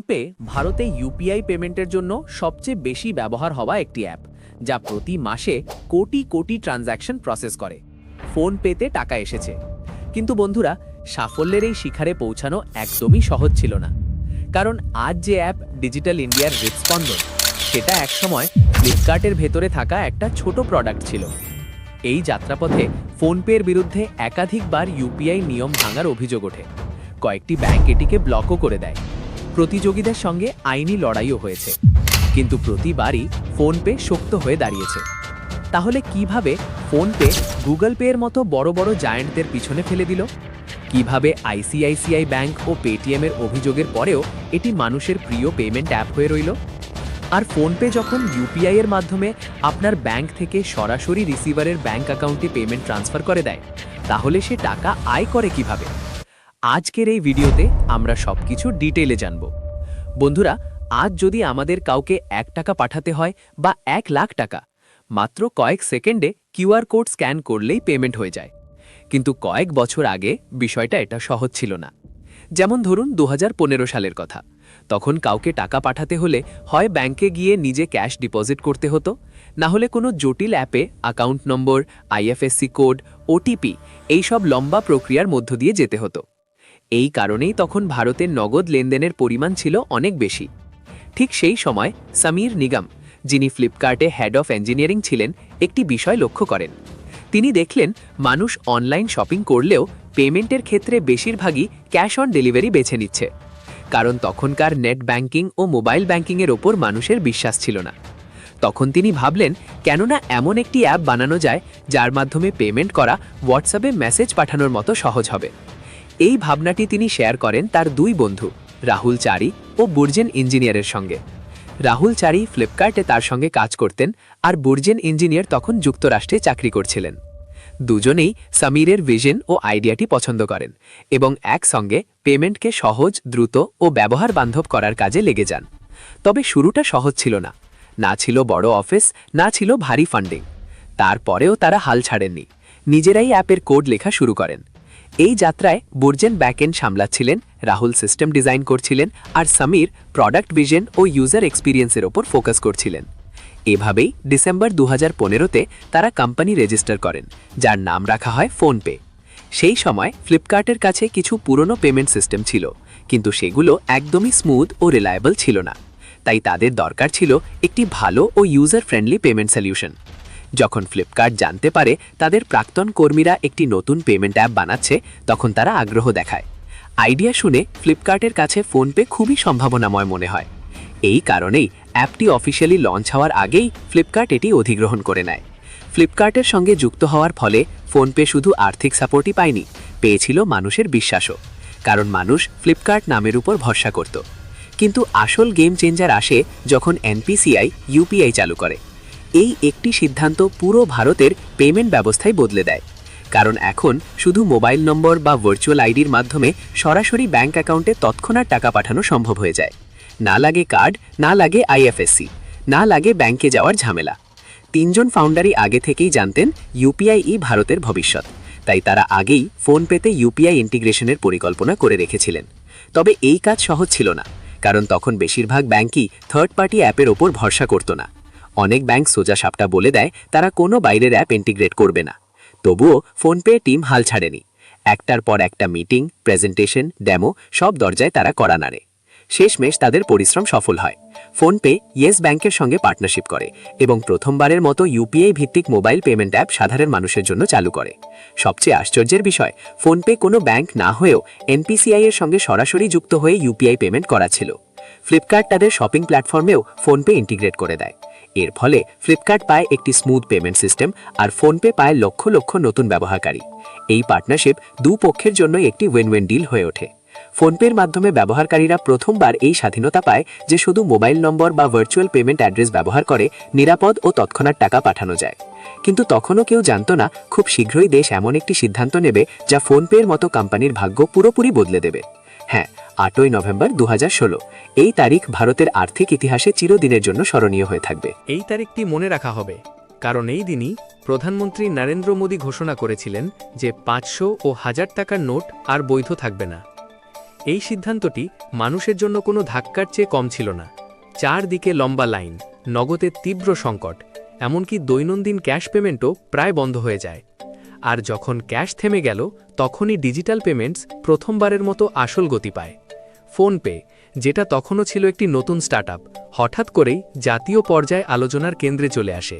PhonePe ভারতে UPI পেমেন্টের জন্য সবচেয়ে বেশি ব্যবহার হওয়া একটি অ্যাপ, যা প্রতি মাসে কোটি কোটি ট্রানজ্যাকশন প্রসেস করে। ফোনপেতে টাকা এসেছে। কিন্তু বন্ধুরা, সাফল্যের এই শিখারে পৌঁছানো একদমই সহজ ছিল না। কারণ আজ যে অ্যাপ ডিজিটাল ইন্ডিয়ার হৃদস্পন্দন, সেটা একসময় ফ্লিপকার্টের ভেতরে থাকা একটা ছোট প্রোডাক্ট ছিল। এই যাত্রাপথে ফোনপের বিরুদ্ধে একাধিকবার ইউপিআই নিয়ম ভাঙার অভিযোগ ওঠে। কয়েকটি ব্যাংক এটিকে ব্লকও করে দেয়। প্রতিযোগীদের সঙ্গে আইনি লড়াইও হয়েছে। কিন্তু প্রতিবারই ফোনপে শক্ত হয়ে দাঁড়িয়েছে। তাহলে কীভাবে ফোনপে গুগল পের মতো বড় বড় জায়ান্টদের পিছনে ফেলে দিল? কীভাবে আইসিআইসিআই ব্যাংক ও পেটিএমের অভিযোগের পরেও এটি মানুষের প্রিয় পেমেন্ট অ্যাপ হয়ে রইল? আর ফোনপে যখন ইউপিআই এর মাধ্যমে আপনার ব্যাংক থেকে সরাসরি রিসিভারের ব্যাংক অ্যাকাউন্টে পেমেন্ট ট্রান্সফার করে দেয়, তাহলে সে টাকা আয় করে কীভাবে? আজকের এই ভিডিওতে আমরা সবকিছু ডিটেলে জানব। বন্ধুরা, আজ যদি আমাদের কাউকে এক টাকা পাঠাতে হয় বা এক লাখ টাকা, মাত্র কয়েক সেকেন্ডে কিউআর কোড স্ক্যান করলেই পেমেন্ট হয়ে যায়। কিন্তু কয়েক বছর আগে বিষয়টা এটা সহজ ছিল না। যেমন ধরুন দু হাজার পনেরো সালের কথা। তখন কাউকে টাকা পাঠাতে হলে হয় ব্যাংকে গিয়ে নিজে ক্যাশ ডিপোজিট করতে হতো, না হলে কোনো জটিল অ্যাপে account number, IFSC code, OTP, এইসব লম্বা প্রক্রিয়ার মধ্য দিয়ে যেতে হতো। এই কারণেই তখন ভারতের নগদ লেনদেনের পরিমাণ ছিল অনেক বেশি। ঠিক সেই সময় সমীর নিগম, যিনি ফ্লিপকার্টে হেড অফ ইঞ্জিনিয়ারিং ছিলেন, একটি বিষয় লক্ষ্য করেন। তিনি দেখলেন, মানুষ অনলাইন শপিং করলেও পেমেন্টের ক্ষেত্রে বেশিরভাগই ক্যাশ অন ডেলিভারি বেছে নিচ্ছে। কারণ তখনকার নেট ব্যাংকিং ও মোবাইল ব্যাংকিংয়ের ওপর মানুষের বিশ্বাস ছিল না। তখন তিনি ভাবলেন, কেননা এমন একটি অ্যাপ বানানো যায়, যার মাধ্যমে পেমেন্ট করা হোয়াটসঅ্যাপে মেসেজ পাঠানোর মতো সহজ হবে। এই ভাবনাটি তিনি শেয়ার করেন তার দুই বন্ধু, রাহুল চারি ও বুর্জেন ইঞ্জিনিয়ারের সঙ্গে। রাহুল চারি ফ্লিপকার্টে তার সঙ্গে কাজ করতেন আর বুর্জেন ইঞ্জিনিয়ার তখন যুক্তরাষ্ট্রে চাকরি করছিলেন। দুজনেই সমীরের ভিশন ও আইডিয়াটি পছন্দ করেন এবং একসঙ্গে পেমেন্টকে সহজ, দ্রুত ও ব্যবহার বান্ধব করার কাজে লেগে যান। তবে শুরুটা সহজ ছিল না। না ছিল বড় অফিস, না ছিল ভারী ফান্ডিং তারপরেও তারা হাল ছাড়েননি। নিজেরাই অ্যাপের কোড লেখা শুরু করেন। এই যাত্রায় বুর্জেন ব্যাকএন্ড সামলাচ্ছিলেন, রাহুল সিস্টেম ডিজাইন করছিলেন আর সমীর প্রোডাক্ট ভিশন ও ইউজার এক্সপিরিয়েন্সের ওপর ফোকাস করছিলেন। এভাবেই ডিসেম্বর দু হাজার তারা কোম্পানি রেজিস্টার করেন, যার নাম রাখা হয় ফোনপে সেই সময় ফ্লিপকার্টের কাছে কিছু পুরনো পেমেন্ট সিস্টেম ছিল, কিন্তু সেগুলো একদমই স্মুথ ও রিলায়েবল ছিল না। তাই তাদের দরকার ছিল একটি ভালো ও ইউজার ফ্রেন্ডলি পেমেন্ট সলিউশন যখন ফ্লিপকার্ট জানতে পারে তাদের প্রাক্তন কর্মীরা একটি নতুন পেমেন্ট অ্যাপ বানাচ্ছে, তখন তারা আগ্রহ দেখায়। আইডিয়া শুনে ফ্লিপকার্টের কাছে ফোনপে খুবই সম্ভাবনাময় মনে হয়। এই কারণেই অ্যাপটি অফিসিয়ালি লঞ্চ হওয়ার আগেই ফ্লিপকার্ট এটি অধিগ্রহণ করে নেয়। ফ্লিপকার্টের সঙ্গে যুক্ত হওয়ার ফলে ফোনপে শুধু আর্থিক সাপোর্টই পায়নি, পেয়েছিল মানুষের বিশ্বাসও, কারণ মানুষ ফ্লিপকার্ট নামের উপর ভরসা করত। কিন্তু আসল গেম চেঞ্জার আসে যখন এনপিসিআই ইউপিআই চালু করে। এই একটি সিদ্ধান্ত পুরো ভারতের পেমেন্ট ব্যবস্থাই বদলে দেয়। কারণ এখন শুধু মোবাইল নম্বর বা ভার্চুয়াল আইডির মাধ্যমে সরাসরি ব্যাংক অ্যাকাউন্টে তৎক্ষণাৎ টাকা পাঠানো সম্ভব হয়ে যায়। না লাগে কার্ড না লাগে আইএফএসসি না লাগে ব্যাংকে যাওয়ার ঝামেলা। তিনজন ফাউন্ডারই আগে থেকেই জানতেন ইউপিআই ই ভারতের ভবিষ্যৎ। তাই তারা আগেই ফোনপেতে ইউপিআই ইন্টিগ্রেশনের পরিকল্পনা করে রেখেছিলেন। তবে এই কাজ সহজ ছিল না, কারণ তখন বেশিরভাগ ব্যাংকই থার্ড পার্টি অ্যাপের ওপর ভরসা করত না। অনেক ব্যাংক সোজা সাপটা বলে দেয়, তারা কোনো বাইরের অ্যাপ ইন্টিগ্রেট করবে না। তবুও ফোনপে টিম হাল ছাড়েনি। একটার পর একটা মিটিং প্রেজেন্টেশন ডেমো সব দরজায় তারা করা নাড়ে। শেষমেশ তাদের পরিশ্রম সফল হয়। ফোনপে ইয়েস ব্যাংকের সঙ্গে পার্টনারশিপ করে এবং প্রথমবারের মতো ইউপিআই ভিত্তিক মোবাইল পেমেন্ট অ্যাপ সাধারণ মানুষের জন্য চালু করে। সবচেয়ে আশ্চর্যের বিষয় ফোনপে কোনো ব্যাংক না হয়েও এনপিসিআই এর সঙ্গে সরাসরি যুক্ত হয়ে ইউপিআই পেমেন্ট করা ছিল। ফ্লিপকার্ট তাদের শপিং প্ল্যাটফর্মেও ফোনপে ইন্টিগ্রেট করে দেয়। এর ফলে ফ্লিপকার্ট পায় একটি স্মুথ পেমেন্ট সিস্টেম আর ফোনপে পায় লক্ষ লক্ষ নতুন ব্যবহারকারী। এই পার্টনারশিপ দু পক্ষের জন্যই একটি ওয়েন ওয়েন ডিল হয়ে ওঠে। ফোনপের মাধ্যমে ব্যবহারকারীরা প্রথমবার এই স্বাধীনতা পায় যে শুধু মোবাইল নম্বর বা ভার্চুয়াল পেমেন্ট অ্যাড্রেস ব্যবহার করে, নিরাপদ ও তৎক্ষণাৎ টাকা পাঠানো যায়। কিন্তু তখনও কেউ জানত না, খুব শীঘ্রই দেশ এমন একটি সিদ্ধান্ত নেবে যা ফোনপের মতো কোম্পানির ভাগ্য পুরোপুরি বদলে দেবে। হ্যাঁ আটই নভেম্বর দু হাজার ষোলো। এই তারিখ ভারতের আর্থিক ইতিহাসে চিরদিনের জন্য স্মরণীয় হয়ে থাকবে। এই তারিখটি মনে রাখা হবে, কারণ এই দিনই প্রধানমন্ত্রী নরেন্দ্র মোদী ঘোষণা করেছিলেন যে পাঁচশো ও হাজার টাকার নোট আর বৈধ থাকবে না। এই সিদ্ধান্তটি মানুষের জন্য কোনো ধাক্কার চেয়ে কম ছিল না। চারদিকে লম্বা লাইন নগদের তীব্র সংকট, এমনকি দৈনন্দিন ক্যাশ পেমেন্টও প্রায় বন্ধ হয়ে যায়। আর যখন ক্যাশ থেমে গেল, তখনই ডিজিটাল পেমেন্টস প্রথমবারের মতো আসল গতি পায়। ফোনপে, যেটা তখনও ছিল একটি নতুন স্টার্টআপ, হঠাৎ করেই জাতীয় পর্যায়ে আলোচনার কেন্দ্রে চলে আসে।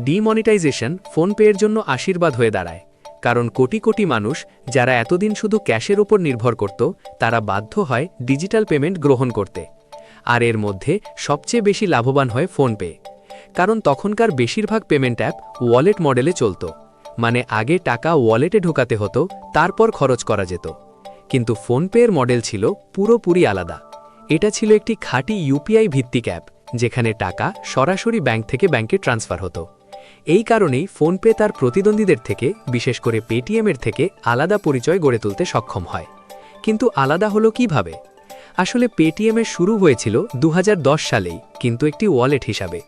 ডিমনিটাইজেশন ফোনপেয়ের জন্য আশীর্বাদ হয়ে দাঁড়ায়, কারণ কোটি কোটি মানুষ যারা এতদিন শুধু ক্যাশের ওপর নির্ভর করত, তারা বাধ্য হয় ডিজিটাল পেমেন্ট গ্রহণ করতে। আর এর মধ্যে সবচেয়ে বেশি লাভবান হয় ফোনপে, কারণ তখনকার বেশিরভাগ পেমেন্ট অ্যাপ ওয়ালেট মডেলে চলত। মানে আগে টাকা ওয়ালেটে ঢোকাতে হতো, তারপর খরচ করা যেত। কিন্তু ফোনপের মডেল ছিল পুরোপুরি আলাদা। এটা ছিল একটি খাঁটি ইউপিআই ভিত্তিক অ্যাপ, যেখানে টাকা সরাসরি ব্যাংক থেকে ব্যাংকে ট্রান্সফার হতো। এই কারণেই ফোনপে তার প্রতিদ্বন্দ্বীদের থেকে, বিশেষ করে পেটিএমের থেকে, আলাদা পরিচয় গড়ে তুলতে সক্ষম হয়। কিন্তু আলাদা হলো কীভাবে? আসলে পেটিএমের শুরু হয়েছিল দুহাজার দশ সালেই, কিন্তু একটি ওয়ালেট হিসাবে।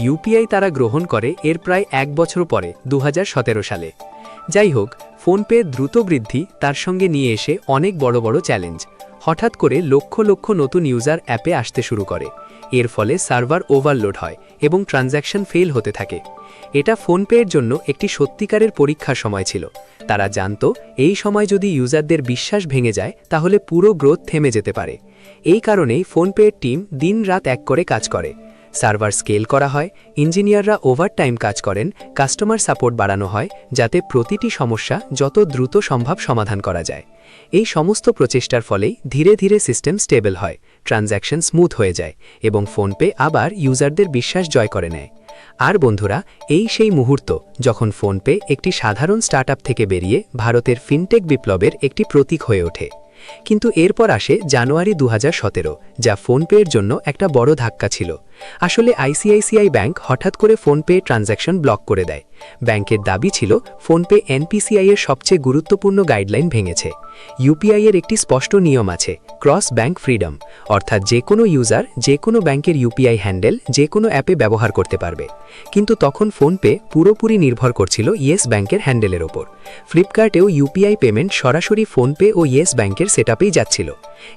ইউপিআই তারা গ্রহণ করে এর প্রায় এক বছর পরে দু হাজার সতেরো সালে। যাই হোক ফোনপে দ্রুত বৃদ্ধি তার সঙ্গে নিয়ে এসে অনেক বড় বড় চ্যালেঞ্জ। হঠাৎ করে লক্ষ লক্ষ নতুন ইউজার অ্যাপে আসতে শুরু করে। এর ফলে সার্ভার ওভারলোড হয় এবং ট্রানজ্যাকশন ফেল হতে থাকে। এটা ফোনপের জন্য একটি সত্যিকারের পরীক্ষার সময় ছিল। তারা জানত, এই সময় যদি ইউজারদের বিশ্বাস ভেঙে যায়, তাহলে পুরো গ্রোথ থেমে যেতে পারে। এই কারণেই ফোনপের টিম দিন রাত এক করে কাজ করে। সার্ভার স্কেল করা হয়, ইঞ্জিনিয়াররা ওভারটাইম কাজ করেন, কাস্টমার সাপোর্ট বাড়ানো হয়, যাতে প্রতিটি সমস্যা যত দ্রুত সম্ভব সমাধান করা যায়। এই সমস্ত প্রচেষ্টার ফলেই ধীরে ধীরে সিস্টেম স্টেবল হয়, ট্রানজ্যাকশন স্মুথ হয়ে যায় এবং ফোনপে আবার ইউজারদের বিশ্বাস জয় করে নেয়। আর বন্ধুরা, এই সেই মুহূর্ত যখন ফোনপে একটি সাধারণ স্টার্টআপ থেকে বেরিয়ে ভারতের ফিনটেক বিপ্লবের একটি প্রতীক হয়ে ওঠে। কিন্তু এরপর আসে জানুয়ারি দু হাজার সতেরো, যা ফোনপের জন্য একটা বড় ধাক্কা ছিল। আসলে আইসিআইসিআই ব্যাংক হঠাৎ করে ফোনপে ট্রানজ্যাকশন ব্লক করে দেয়। ব্যাংকের দাবি ছিল, ফোনপে এনপিসিআই এর সবচেয়ে গুরুত্বপূর্ণ গাইডলাইন ভেঙেছে। ইউপিআই এর একটি স্পষ্ট নিয়ম আছে, ক্রস ব্যাংক ফ্রিডম, অর্থাৎ যে কোনো ইউজার, যে কোনো ব্যাংকের ইউপিআই হ্যান্ডেল, যে কোনো অ্যাপে ব্যবহার করতে পারবে। কিন্তু তখন ফোনপে পুরোপুরি নির্ভর করছিল ইয়েস ব্যাংকের হ্যান্ডেলের ওপর। ফ্লিপকার্টেও ইউপিআই পেমেন্ট সরাসরি ফোনপে ও ইয়েস ব্যাংকের সেটআপেই যাচ্ছিল।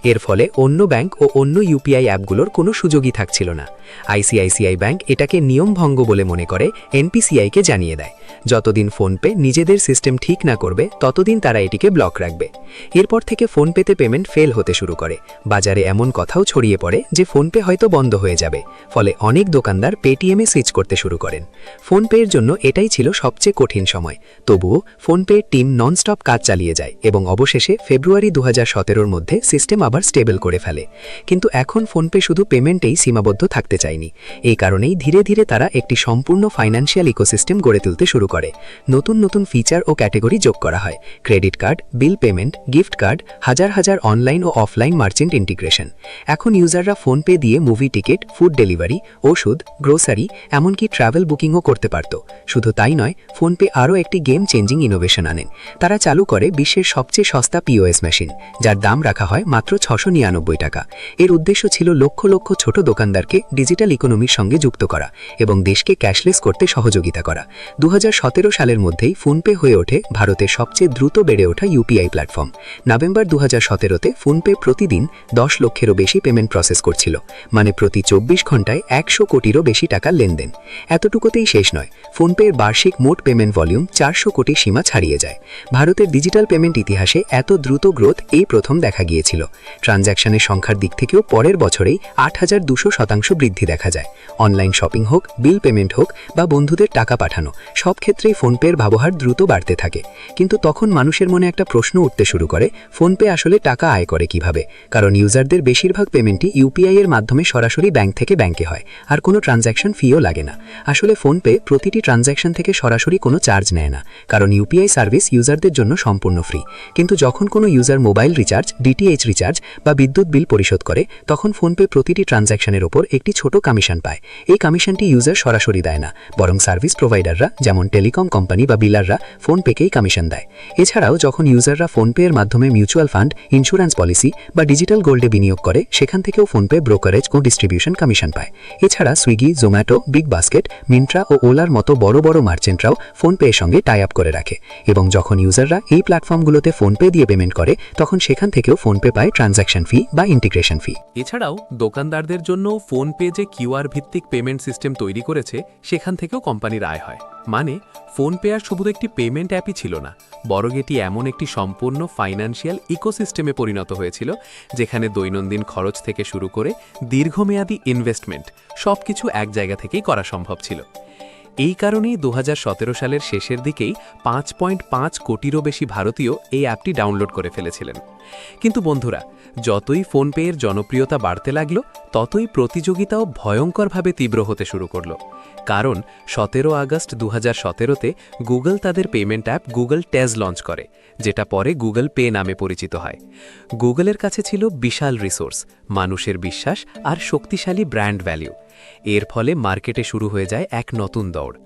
এর ফলে অন্য ব্যাংক ও অন্য ইউপিআই অ্যাপগুলোর কোনো সুযোগই থাকছিল না। আইসিআইসিআই ব্যাংক এটাকে নিয়মভঙ্গ বলে মনে করে এনপিসিআইকে জানিয়ে দেয়। যতদিন ফোনপে নিজেদের সিস্টেম ঠিক না করবে, ততদিন তারা এটিকে ব্লক রাখবে। এরপর থেকে ফোনপেতে পেমেন্ট ফেল হতে শুরু করে। বাজারে এমন কথাও ছড়িয়ে পড়ে যে ফোনপে হয়তো বন্ধ হয়ে যাবে। ফলে অনেক দোকানদার পেটিএমে সুইচ করতে শুরু করেন। ফোনপের জন্য এটাই ছিল সবচেয়ে কঠিন সময়। তবুও ফোনপে টিম ননস্টপ কাজ চালিয়ে যায় এবং অবশেষে ফেব্রুয়ারি দু হাজার মধ্যে সিস্টেম আবার স্টেবল করে ফেলে। কিন্তু এখন ফোনপে শুধু পেমেন্টেই সীমাবদ্ধ থাকতে চায়নি এই কারণেই ধীরে ধীরে তারা একটি সম্পূর্ণ ফাইন্যান্সিয়াল ইকোসিস্টেম গড়ে তুলতে শুরু করে। নতুন নতুন ফিচার ও ক্যাটেগরি যোগ করা হয়। Credit card bill payment gift card হাজার হাজার অনলাইন ও অফলাইন মার্চেন্ট ইন্টিগ্রেশন এখন ইউজাররা ফোনপে দিয়ে মুভি টিকিট ফুড ডেলিভারি ওষুধ গ্রোসারি এমনকি ট্রাভেল বুকিংও করতে পারত। শুধু তাই নয়, ফোনপে আরও একটি গেম চেঞ্জিং ইনোভেশন আনেন। তারা চালু করে বিশ্বের সবচেয়ে সস্তা পিওএস মেশিন যার দাম রাখা হয় মাত্র ছশো নিরানব্বই টাকা। এর উদ্দেশ্য ছিল লক্ষ লক্ষ ছোট দোকানদারকে ডিজিটাল ইকোনমির সঙ্গে যুক্ত করা এবং দেশকে ক্যাশলেস করতে সহযোগিতা করা। দু হাজার সতেরো সালের মধ্যেই ফোনপে হয়ে ওঠে ভারতের সবচেয়ে দ্রুত বেড়ে ওঠা ইউপিআই প্ল্যাটফর্ম। নভেম্বর দু হাজার সতেরোতে ফোনপে প্রতিদিন দশ লক্ষেরও বেশি পেমেন্ট প্রসেস করছিল মানে প্রতি চব্বিশ ঘন্টায় একশো কোটিরও বেশি টাকার লেনদেন। এতটুকুতেই শেষ নয়, ফোনপের বার্ষিক মোট পেমেন্ট ভলিউম চারশো কোটি সীমা ছাড়িয়ে যায়। ভারতের ডিজিটাল পেমেন্ট ইতিহাসে এত দ্রুত গ্রোথ এই প্রথম দেখা গিয়েছিল। ট্রানজ্যাকশনের সংখ্যার দিক থেকেও পরের বছরেই আট হাজার দুশো শতাংশ বৃদ্ধি দেখা যায়। অনলাইন শপিং হোক বিল পেমেন্ট হোক বা বন্ধুদের টাকা পাঠানো, সব ক্ষেত্রেই ফোনপের ব্যবহার দ্রুত বাড়তে থাকে। কিন্তু তখন মানুষের মনে একটা প্রশ্ন উঠতে শুরু করে, ফোনপে আসলে টাকা আয় করে কীভাবে? কারণ ইউজারদের বেশিরভাগ পেমেন্টই ইউপিআই এর মাধ্যমে সরাসরি ব্যাংক থেকে ব্যাংকে হয়, আর কোনো ট্রানজ্যাকশন ফিও লাগে না। আসলে ফোনপে প্রতিটি ট্রানজ্যাকশন থেকে সরাসরি কোনো চার্জ নেয় না, কারণ ইউপিআই সার্ভিস ইউজারদের জন্য সম্পূর্ণ ফ্রি। কিন্তু যখন কোনো user mobile recharge DTH recharge বা বিদ্যুৎ বিল পরিশোধ করে, তখন ফোনপে প্রতিটি ট্রানজ্যাকশনের ওপর একটি ছোট কমিশন পায়। এই কমিশনটি ইউজার সরাসরি দেয় না, বরং সার্ভিস প্রোভাইডাররা যেমন টেলিকম কোম্পানি বা বিলাররা ফোনপেকেই কমিশন দেয়। এছাড়াও যখন ইউজাররা ফোনপে এর মাধ্যমে মিউচুয়াল ফান্ড ইন্স্যুরেন্স পলিসি বা ডিজিটাল গোল্ডে বিনিয়োগ করে, সেখান থেকেও ফোনপে ব্রোকারেজ ও ডিস্ট্রিবিউশন কমিশন পায়। এছাড়া Swiggy Zomato Big Basket Myntra ও ওলার মতো বড় বড় মার্চেন্টরাও ফোনপে এর সঙ্গে টাই আপ করে রাখে। এবং যখন ইউজাররা এই প্ল্যাটফর্মগুলোতে ফোনপে দিয়ে পেমেন্ট করে, তখন সেখান থেকেও ফোনপে পায় ট্রানজ্যাকশন ফি বা ইন্টিগ্রেশন ফি এছাড়াও, দোকানদারদের জন্য ফোনপে যে কিউআর ভিত্তিক পেমেন্ট সিস্টেম তৈরি করেছে, সেখান থেকেও কোম্পানির আয় হয়। মানে ফোনপে আর শুধু একটি পেমেন্ট অ্যাপই ছিল না, বরং এটি এমন একটি সম্পূর্ণ ফাইন্যান্সিয়াল ইকোসিস্টেমে পরিণত হয়েছিল, যেখানে দৈনন্দিন খরচ থেকে শুরু করে দীর্ঘমেয়াদী ইনভেস্টমেন্ট সবকিছু এক জায়গা থেকেই করা সম্ভব ছিল। এই কারণেই দু হাজার সতেরো সালের শেষের দিকেই পাঁচ পয়েন্ট পাঁচ কোটিরও বেশি ভারতীয় এই অ্যাপটি ডাউনলোড করে ফেলেছিলেন। কিন্তু বন্ধুরা, যতই ফোনপে এর জনপ্রিয়তা বাড়তে লাগল, ততই প্রতিযোগিতাও ভয়ঙ্করভাবে তীব্র হতে শুরু করল। কারণ, সতেরো আগস্ট দু হাজার সতেরোতে গুগল তাদের payment app Google Tez launch করে, যেটা পরে গুগল পে নামে পরিচিত হয়। গুগলের কাছে ছিল বিশাল রিসোর্স, মানুষের বিশ্বাস আর শক্তিশালী ব্র্যান্ড ভ্যালিউ এর ফলে মার্কেটে শুরু হয়ে যায় এক নতুন দৌড়।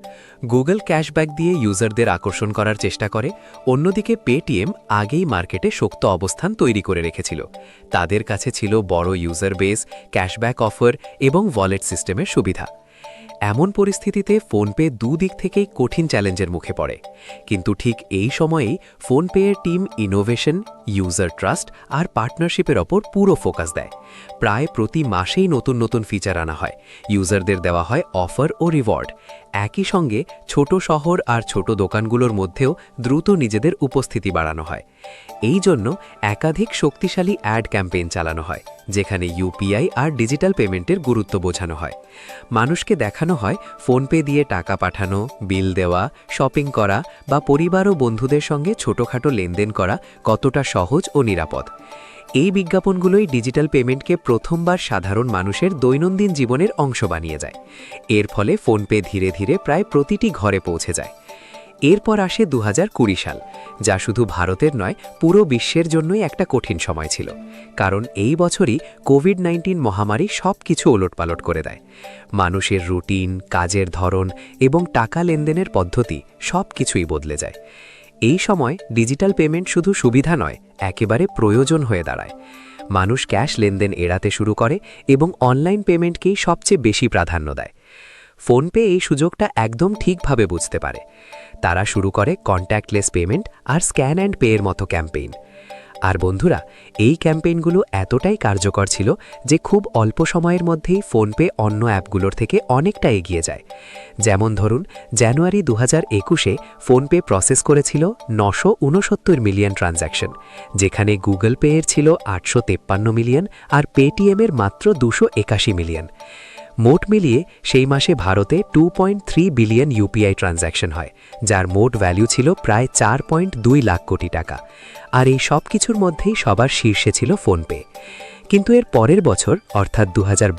গুগল ক্যাশব্যাক দিয়ে ইউজারদের আকর্ষণ করার চেষ্টা করে, অন্যদিকে পেটিএম আগেই মার্কেটে শক্ত অবস্থান তৈরি করে রেখেছিল। তাদের কাছে ছিল বড় ইউজার বেস, ক্যাশব্যাক অফার এবং ওয়ালেট সিস্টেমের সুবিধা। এমন পরিস্থিতিতে ফোনপে দুদিক থেকেই কঠিন চ্যালেঞ্জের মুখে পড়ে। কিন্তু ঠিক এই সময়েই ফোনপেয়ের টিম ইনোভেশন, ইউজার ট্রাস্ট আর পার্টনারশিপের ওপর পুরো ফোকাস দেয়। প্রায় প্রতি মাসেই নতুন নতুন ফিচার আনা হয়। ইউজারদের দেওয়া হয় অফার ও রিওয়ার্ড। একই সঙ্গে ছোট শহর আর ছোট দোকানগুলোর মধ্যেও দ্রুত নিজেদের উপস্থিতি বাড়ানো হয়। এই জন্য একাধিক শক্তিশালী অ্যাড ক্যাম্পেইন চালানো হয়, যেখানে ইউপিআই আর ডিজিটাল পেমেন্টের গুরুত্ব বোঝানো হয়। মানুষকে দেখানো হয় ফোনপে দিয়ে টাকা পাঠানো, বিল দেওয়া, শপিং করা বা পরিবার ও বন্ধুদের সঙ্গে ছোটখাটো লেনদেন করা কতটা সহজ ও নিরাপদ। এই বিজ্ঞাপনগুলোই ডিজিটাল পেমেন্টকে প্রথমবার সাধারণ মানুষের দৈনন্দিন জীবনের অংশ বানিয়ে যায়। এর ফলে ফোনপে ধীরে ধীরে প্রায় প্রতিটি ঘরে পৌঁছে যায়। এরপর আসে দু হাজার কুড়ি সাল, যা শুধু ভারতের নয়, পুরো বিশ্বের জন্যই একটা কঠিন সময় ছিল। কারণ এই বছরই কোভিড নাইন্টিন মহামারী সব কিছু ওলটপালট করে দেয়। মানুষের রুটিন, কাজের ধরন এবং টাকা লেনদেনের পদ্ধতি সব কিছুই বদলে যায়। এই সময় ডিজিটাল পেমেন্ট শুধু সুবিধা নয়, একেবারে প্রয়োজন হয়ে দাঁড়ায়। মানুষ ক্যাশ লেনদেন এড়াতে শুরু করে এবং অনলাইন পেমেন্টকেই সবচেয়ে বেশি প্রাধান্য দেয়। ফোনপে এই সুযোগটা একদম ঠিকভাবে বুঝতে পারে। তারা শুরু করে কন্ট্যাক্টলেস পেমেন্ট আর স্ক্যান অ্যান্ড পেয়ের মতো ক্যাম্পেইন আর বন্ধুরা, এই ক্যাম্পেইনগুলো এতটাই কার্যকর ছিল যে খুব অল্প সময়ের মধ্যেই ফোনপে অন্য অ্যাপগুলোর থেকে অনেকটা এগিয়ে যায়। যেমন ধরুন, জানুয়ারি দু হাজার একুশে ফোনপে প্রসেস করেছিল নশো উনসত্তর মিলিয়ন ট্রানজ্যাকশন যেখানে গুগল পে এর ছিল আটশো তেপ্পান্ন মিলিয়ন আর পেটিএমের মাত্র দুশো একাশি মিলিয়ন মোট মিলিয়ে সেই মাসে ভারতে টু বিলিয়ন ইউপিআই ট্রানজ্যাকশন হয়, যার মোট ভ্যালু ছিল প্রায় চার লাখ কোটি টাকা। আর এই সব কিছুর মধ্যেই সবার শীর্ষে ছিল ফোনপে। কিন্তু এর পরের বছর, অর্থাৎ দু হাজার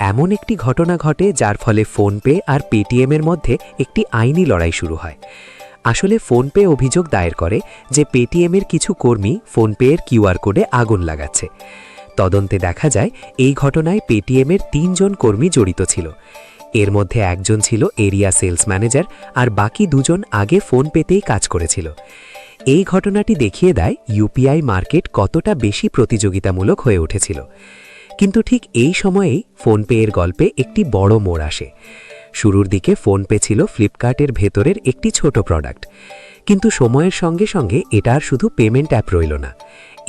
এমন একটি ঘটনা ঘটে যার ফলে ফোনপে আর পেটিএমের মধ্যে একটি আইনি লড়াই শুরু হয়। আসলে ফোনপে অভিযোগ দায়ের করে যে পেটিএমের কিছু কর্মী ফোনপে এর কিউআর কোডে আগুন লাগাচ্ছে। তদন্তে দেখা যায়, এই ঘটনায় পেটিএমের তিনজন কর্মী জড়িত ছিল। এর মধ্যে একজন ছিল এরিয়া সেলস ম্যানেজার আর বাকি দুজন আগে ফোন পেতেই কাজ করেছিল। এই ঘটনাটি দেখিয়ে দেয় ইউপিআই মার্কেট কতটা বেশি প্রতিযোগিতামূলক হয়ে উঠেছিল। কিন্তু ঠিক এই সময়েই ফোনপে এর গল্পে একটি বড় মোড় আসে। শুরুর দিকে ফোনপে ছিল ফ্লিপকার্টের ভেতরের একটি ছোট প্রোডাক্ট। কিন্তু সময়ের সঙ্গে সঙ্গে এটা আর শুধু পেমেন্ট অ্যাপ রইল না।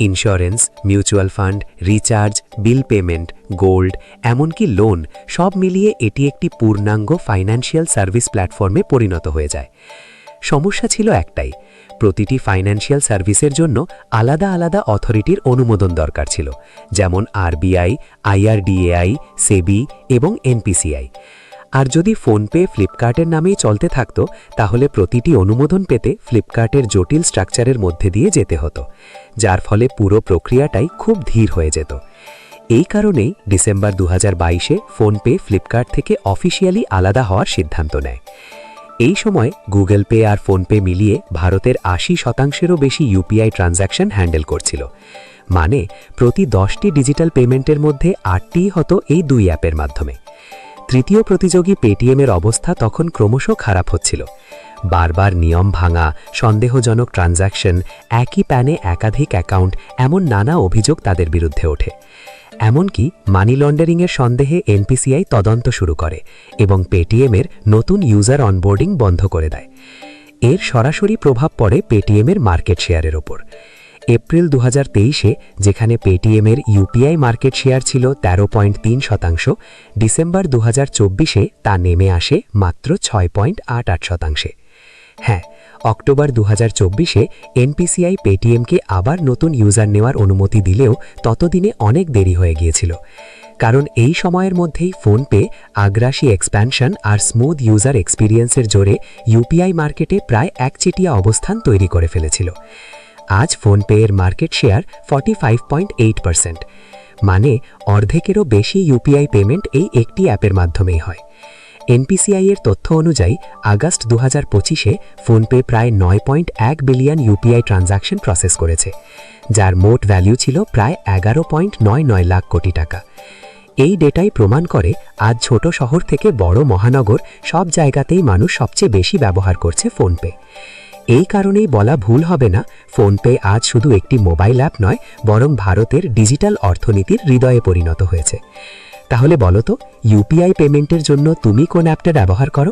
Insurance, mutual fund, recharge, bill payment, gold, এমনকি লোন, সব মিলিয়ে এটি একটি পূর্ণাঙ্গ ফাইন্যান্সিয়াল সার্ভিস প্ল্যাটফর্মে পরিণত হয়ে যায়। সমস্যা ছিল একটাই, প্রতিটি ফাইন্যান্সিয়াল সার্ভিসের জন্য আলাদা আলাদা অথরিটির অনুমোদন দরকার ছিল, যেমন আরবিআই, আইআরডিএআই, সেবি এবং এনপিসিআই। আর যদি ফোনপে ফ্লিপকার্টের নামেই চলতে থাকত, তাহলে প্রতিটি অনুমোদন পেতে ফ্লিপকার্টের জটিল স্ট্রাকচারের মধ্যে দিয়ে যেতে হতো, যার ফলে পুরো প্রক্রিয়াটাই খুব ধীর হয়ে যেত। এই কারণেই ডিসেম্বর দু হাজার বাইশে ফোনপে ফ্লিপকার্ট থেকে অফিসিয়ালি আলাদা হওয়ার সিদ্ধান্ত নেয়। এই সময় গুগল পে আর ফোনপে মিলিয়ে ভারতের আশি শতাংশেরও বেশি ইউপিআই ট্রানজ্যাকশন হ্যান্ডেল করছিল। মানে প্রতি দশটি ডিজিটাল পেমেন্টের মধ্যে আটটিই হতো এই দুই অ্যাপের মাধ্যমে। তৃতীয় প্রতিযোগী পেটিএমের অবস্থা তখন ক্রমশ খারাপ হচ্ছিল। বারবার নিয়ম ভাঙা, সন্দেহজনক ট্রানজ্যাকশন, একই প্যানে একাধিক অ্যাকাউন্ট, এমন নানা অভিযোগ তাদের বিরুদ্ধে ওঠে। এমনকি মানি লন্ডারিংয়ের সন্দেহে এনপিসিআই তদন্ত শুরু করে এবং পেটিএমের নতুন ইউজার অনবোর্ডিং বন্ধ করে দেয়। এর সরাসরি প্রভাব পড়ে পেটিএমের মার্কেট শেয়ারের ওপর। এপ্রিল দু তেইশে, যেখানে পেটিএমের ইউপিআই মার্কেট শেয়ার ছিল তেরো পয়েন্ট তিন শতাংশ, ডিসেম্বর দু চব্বিশে তা নেমে আসে মাত্র ছয় পয়েন্ট আট আট শতাংশে। হ্যাঁ অক্টোবর দু হাজার চব্বিশে এনপিসিআই পেটিএমকে আবার নতুন ইউজার নেওয়ার অনুমতি দিলেও ততদিনে অনেক দেরি হয়ে গিয়েছিল। কারণ এই সময়ের মধ্যেই ফোনপে, আগ্রাসী এক্সপ্যানশন আর স্মুথ ইউজার এক্সপিরিয়েন্সের জোরে ইউপিআই মার্কেটে প্রায় একচেটিয়া অবস্থান তৈরি করে ফেলেছিল। আজ ফোনপে এর market share forty five point eight percent মানে অর্ধেকেরও বেশি ইউপিআই পেমেন্ট এই একটি অ্যাপের মাধ্যমেই হয়। এনপিসিআই এর তথ্য অনুযায়ী আগস্ট দু হাজার পঁচিশে ফোনপে প্রায় নয় পয়েন্ট এক বিলিয়ন ইউপিআই ট্রানজাকশন প্রসেস করেছে, যার মোট ভ্যালু ছিল প্রায় এগারো পয়েন্ট নয় নয় লাখ কোটি টাকা। এই ডেটাই প্রমাণ করে আজ ছোট শহর থেকে বড় মহানগর সব জায়গাতেই মানুষ সবচেয়ে বেশি ব্যবহার করছে ফোনপে। এই কারণেই বলা ভুল হবে না, ফোনপে আজ শুধু একটি মোবাইল অ্যাপ নয়, বরং ভারতের ডিজিটাল অর্থনীতির হৃদয়ে পরিণত হয়েছে। তাহলে বলো তো, ইউপিআই পেমেন্টের জন্য তুমি কোন অ্যাপটা ব্যবহার করো?